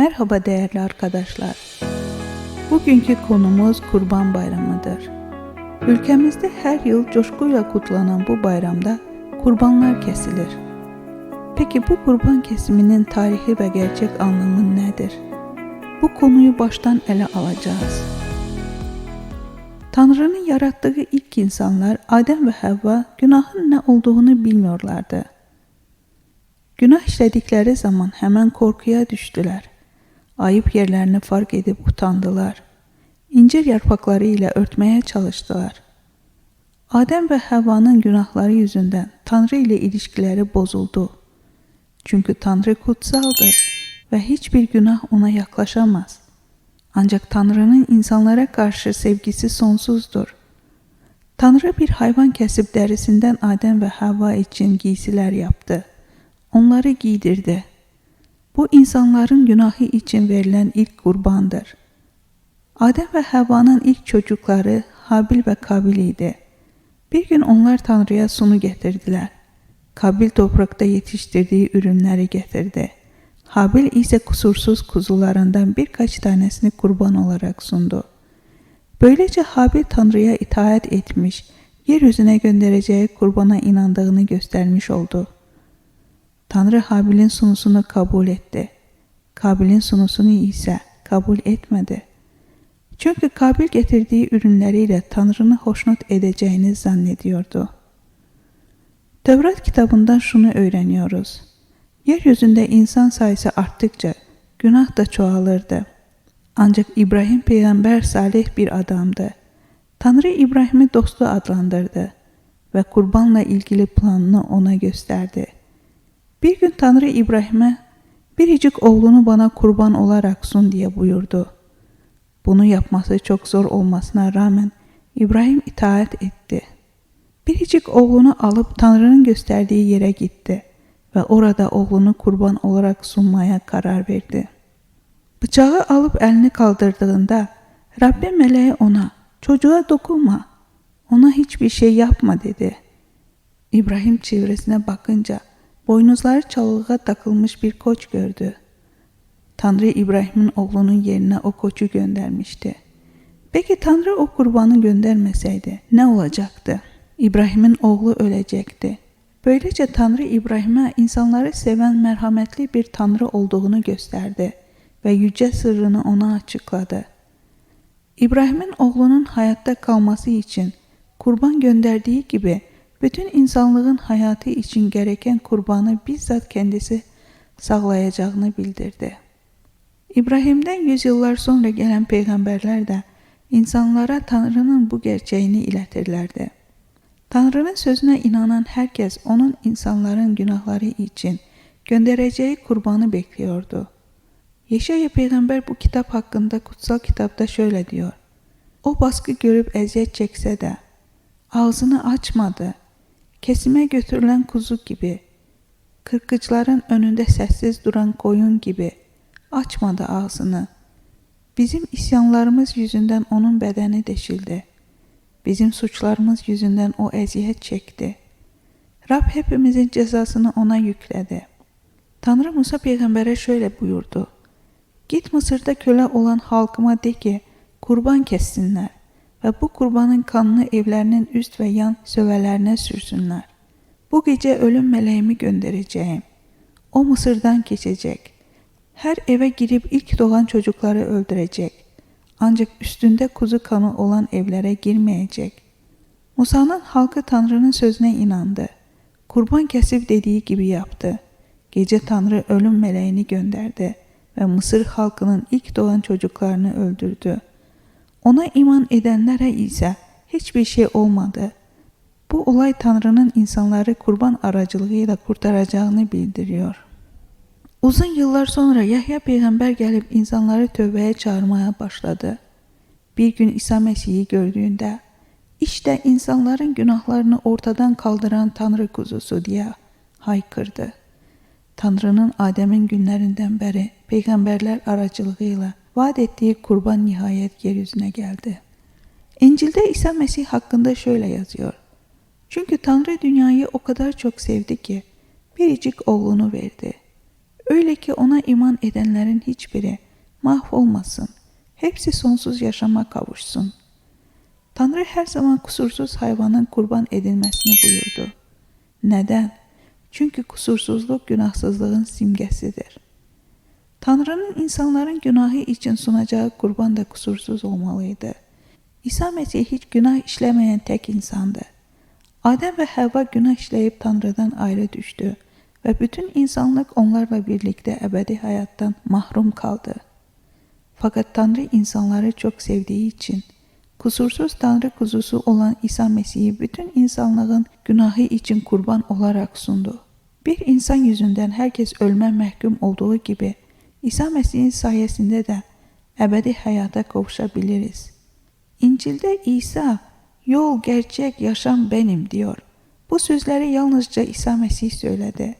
Merhaba değerli arkadaşlar. Bugünkü konumuz Kurban Bayramı'dır. Ülkemizde her yıl coşkuyla kutlanan bu bayramda kurbanlar kesilir. Peki bu kurban kesiminin tarihi ve gerçek anlamı nedir? Bu konuyu baştan ele alacağız. Tanrı'nın yarattığı ilk insanlar Adem ve Havva günahın ne olduğunu bilmiyorlardı. Günah işledikleri zaman hemen korkuya düştüler. Ayıp yerlerini fark edip utandılar. İncir yaprakları ile örtmeye çalıştılar. Adem ve Havva'nın günahları yüzünden Tanrı ile ilişkileri bozuldu. Çünkü Tanrı kutsaldır ve hiçbir günah ona yaklaşamaz. Ancak Tanrı'nın insanlara karşı sevgisi sonsuzdur. Tanrı bir hayvan kesip derisinden Adem ve Havva için giysiler yaptı. Onları giydirdi. Bu insanların günahı için verilen ilk kurbandır. Adem ve Havva'nın ilk çocukları Habil ve Kabil idi. Bir gün onlar Tanrı'ya sunu getirdiler. Kabil toprakta yetiştirdiği ürünleri getirdi. Habil ise kusursuz kuzularından birkaç tanesini kurban olarak sundu. Böylece Habil Tanrı'ya itaat etmiş, yeryüzüne göndereceği kurbana inandığını göstermiş oldu. Tanrı Habil'in sunusunu kabul etti. Kabil'in sunusunu ise kabul etmedi. Çünkü Kabil getirdiği ürünleriyle Tanrı'nı hoşnut edeceğini zannediyordu. Tevrat kitabından şunu öğreniyoruz. Yeryüzünde insan sayısı arttıkça günah da çoğalırdı. Ancak İbrahim peygamber salih bir adamdı. Tanrı İbrahim'i dostu adlandırdı ve kurbanla ilgili planını ona gösterdi. Bir gün Tanrı İbrahim'e biricik oğlunu bana kurban olarak sun diye buyurdu. Bunu yapması çok zor olmasına rağmen İbrahim itaat etti. Biricik oğlunu alıp Tanrı'nın gösterdiği yere gitti ve orada oğlunu kurban olarak sunmaya karar verdi. Bıçağı alıp elini kaldırdığında Rabbim meleği ona çocuğa dokunma, ona hiçbir şey yapma dedi. İbrahim çevresine bakınca boynuzları çalılığa takılmış bir koç gördü. Tanrı İbrahim'in oğlunun yerine o koçu göndermişti. Peki Tanrı o kurbanı göndermeseydi ne olacaktı? İbrahim'in oğlu ölecekti. Böylece Tanrı İbrahim'e insanları seven merhametli bir Tanrı olduğunu gösterdi ve yüce sırrını ona açıkladı. İbrahim'in oğlunun hayatta kalması için kurban gönderdiği gibi bütün insanlığın hayatı için gereken kurbanı bizzat kendisi sağlayacağını bildirdi. İbrahim'den yüzyıllar sonra gelen peygamberler de insanlara Tanrı'nın bu gerçeğini iletirlerdi. Tanrı'nın sözüne inanan herkes onun insanların günahları için göndereceği kurbanı bekliyordu. Yeşaya peygamber bu kitap hakkında kutsal kitapta şöyle diyor. O baskı görüp eziyet çekse de ağzını açmadı. Kesime götürülen kuzu gibi, kırkıcıların önünde sessiz duran koyun gibi açmadı ağzını. Bizim isyanlarımız yüzünden onun bedeni deşildi. Bizim suçlarımız yüzünden o eziyet çekti. Rab hepimizin cezasını ona yükledi. Tanrı Musa peygambere şöyle buyurdu. Git Mısır'da köle olan halkıma de ki kurban kessinler ve bu kurbanın kanını evlerinin üst ve yan sövelerine sürsünler. Bu gece ölüm meleğimi göndereceğim. O Mısır'dan geçecek. Her eve girip ilk doğan çocukları öldürecek. Ancak üstünde kuzu kanı olan evlere girmeyecek. Musa'nın halkı Tanrı'nın sözüne inandı. Kurban kesip dediği gibi yaptı. Gece Tanrı ölüm meleğini gönderdi ve Mısır halkının ilk doğan çocuklarını öldürdü. Ona iman edenlere ise hiçbir şey olmadı. Bu olay Tanrı'nın insanları kurban aracılığıyla kurtaracağını bildiriyor. Uzun yıllar sonra Yahya peygamber gelip insanları tövbeye çağırmaya başladı. Bir gün İsa Mesih'i gördüğünde işte insanların günahlarını ortadan kaldıran Tanrı kuzusu diye haykırdı. Tanrı'nın Adem'in günlerinden beri peygamberler aracılığıyla vaat ettiği kurban nihayet yeryüzüne geldi. İncil'de İsa Mesih hakkında şöyle yazıyor. Çünkü Tanrı dünyayı o kadar çok sevdi ki biricik oğlunu verdi. Öyle ki ona iman edenlerin hiçbiri mahvolmasın. Hepsi sonsuz yaşama kavuşsun. Tanrı her zaman kusursuz hayvanın kurban edilmesini buyurdu. Neden? Çünkü kusursuzluk günahsızlığın simgesidir. Tanrı'nın insanların günahı için sunacağı kurban da kusursuz olmalıydı. İsa Mesih hiç günah işlemeyen tek insandı. Adem ve Havva günah işleyip Tanrı'dan ayrı düştü ve bütün insanlık onlarla birlikte ebedi hayattan mahrum kaldı. Fakat Tanrı insanları çok sevdiği için kusursuz Tanrı kuzusu olan İsa Mesih'i bütün insanlığın günahı için kurban olarak sundu. Bir insan yüzünden herkes ölme mahkum olduğu gibi İsa Mesih'in sayesinde de ebedi hayata kavuşabiliriz. İncil'de İsa, yol, gerçek, yaşam benim diyor. Bu sözleri yalnızca İsa Mesih söyledi.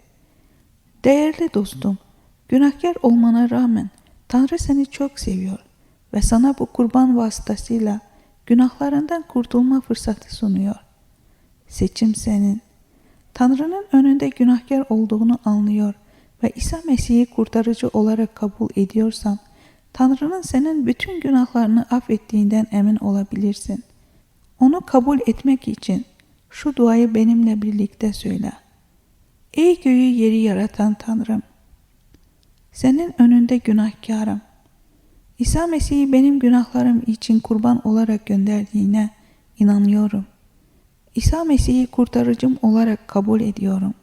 Değerli dostum, günahkar olmana rağmen Tanrı seni çok seviyor ve sana bu kurban vasıtasıyla günahlarından kurtulma fırsatı sunuyor. Seçim senin. Tanrı'nın önünde günahkar olduğunu anlıyor ve İsa Mesih'i kurtarıcı olarak kabul ediyorsan, Tanrı'nın senin bütün günahlarını affettiğinden emin olabilirsin. Onu kabul etmek için şu duayı benimle birlikte söyle. Ey göğü yeri yaratan Tanrım, senin önünde günahkarım. İsa Mesih'i benim günahlarım için kurban olarak gönderdiğine inanıyorum. İsa Mesih'i kurtarıcım olarak kabul ediyorum.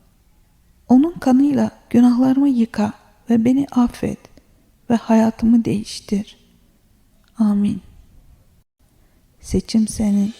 Onun kanıyla günahlarımı yıka ve beni affet ve hayatımı değiştir. Amin. Seçim senin.